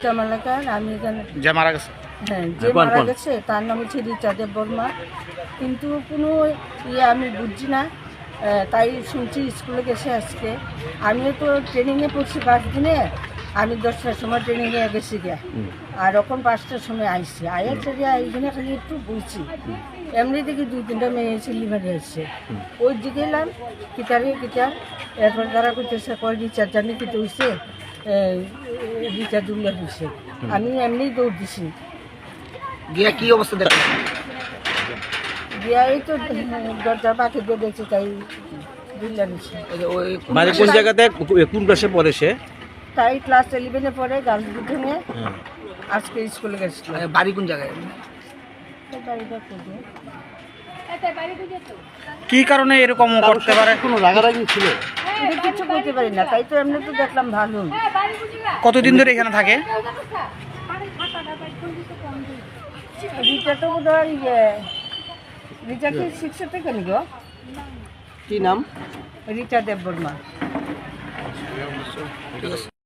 আমি এখানে যে মারা গেছে? হ্যাঁ যে হ্যাঁ, মারা গেছে তার নাম হচ্ছে রিচাদেব বর্মা কিন্তু কোনো ইয়ে আমি বুঝছি না তাই শুনছি স্কুলে গেছে আজকে। আমিও তো ট্রেনিংয়ে পড়ছি পাঁচ দিনে আমি দশটার সময় ট্রেনিংয়ে গেছি গিয়া। আর এখন পাঁচটার সময় আইসি ছেড়ে এইখানে খালি একটু বুঝছি এমনি দেখি দুই তিনটা মেয়ে এসে লিভারে এসছে ওই দিকে এলাম কিতারে কিতার এরপর তারা করতেছে কয় রিচার্জ জানি কিতে হয়েছে রিচার্জ উল্লেখ আমি এমনি দৌড় দিছি। গিয়া কি অবস্থা দিয়া এই তো দরজা পাখি দিয়ে দেখছি তাই মানে কোন জায়গাতে কোন ক্লাসে পড়ে সে? তাই ক্লাস ইলেভেনে পড়ে গার্লস বুদ্ধনে হ্যাঁ। আজকে স্কুলে গেছিল। বাড়ি কোন জায়গায়? বাড়িটা করবে কি কারণে এরকম করতে পারে? কোনো রাগারাগি ছিল। কিন্তু কিছু করতে পারি না তাই তো এমনি তো দেখলাম ভালো কতদিন ধরে এখানে থাকে? রিচা তো বোধ হয় ইয়ে রিচা কি শিক্ষা থেকে নি কি নাম? রিচা দেব বর্মা ঠিক আছে